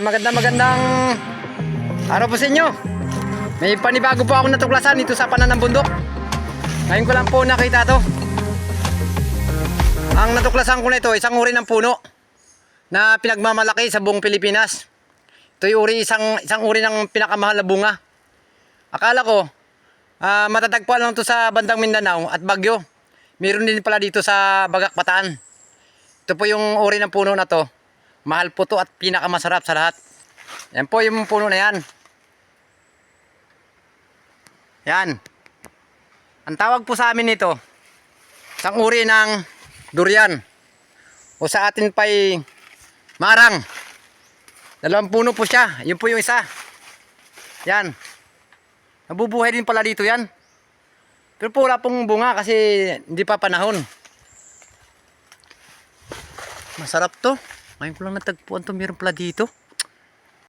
Magandang magandang araw po sa inyo. May panibago po ako natuklasan dito sa panan ng bundok. Ngayon ko lang po nakita to. Ang natuklasan ko nito, isang uri ng puno na pinagmamalaki sa buong Pilipinas. Ito yung uri, isang, isang uri ng pinakamahal na bunga. Akala ko, ah, matatagpuan lang to sa bandang Mindanao at Bagyo. Meron din pala dito sa Bagak Bataan. Ito po yung uri ng puno na to. Mahal po to at pinakamasarap sa lahat. Yan po yung puno na yan. Yan. Ang tawag po sa amin nito, isang uri ng durian. O sa atin pa'y marang. Dalawang puno po siya. Yun po yung isa. Yan. Nabubuhay din pala dito yan. Pero po wala pong bunga kasi hindi pa panahon. Masarap to. Ngayon ko lang natagpuan to. Meron pala dito.